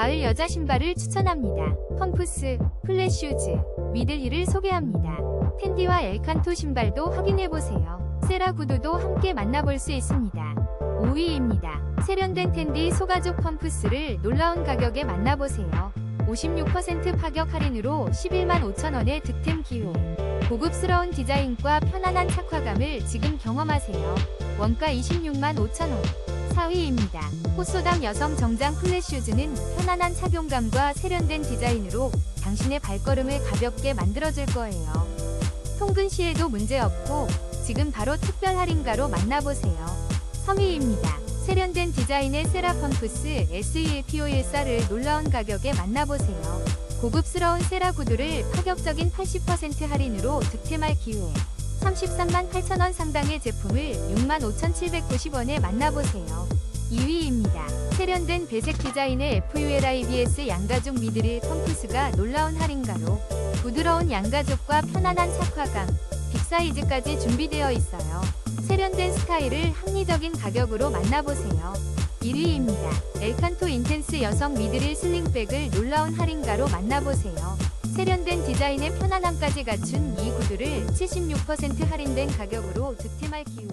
가을 여자 신발을 추천합니다. 펌프스, 플랫슈즈, 미들힐을 소개합니다. 텐디와 엘칸토 신발도 확인해보세요. 세라 구두도 함께 만나볼 수 있습니다. 5위입니다. 세련된 텐디 소가죽 펌프스를 놀라운 가격에 만나보세요. 56% 파격 할인으로 11만 5천원의 득템 기회. 고급스러운 디자인과 편안한 착화감을 지금 경험하세요. 원가 26만 5천원. 4위입니다. 호소담 여성 정장 플랫슈즈는 편안한 착용감과 세련된 디자인으로 당신의 발걸음을 가볍게 만들어줄 거예요. 통근 시에도 문제없고 지금 바로 특별 할인가로 만나보세요. 3위입니다. 세련된 디자인의 세라 펌프스 SEPO14를 놀라운 가격에 만나보세요. 고급스러운 세라 구두를 파격적인 80% 할인으로 득템할 기회. 33만 8천원 상당의 제품을 6만 5,790원에 만나보세요. 2위입니다. 세련된 배색 디자인의 FULIBS 양가죽 미드릴 펌프스가 놀라운 할인가로 부드러운 양가죽과 편안한 착화감, 빅사이즈까지 준비되어 있어요. 세련된 스타일을 합리적인 가격으로 만나보세요. 1위입니다. 엘칸토 인텐스 여성 미드릴 슬링백을 놀라운 할인가로 만나보세요. 세련된 디자인의 편안함까지 갖춘 이 구두를 76% 할인된 가격으로 득템할 기회.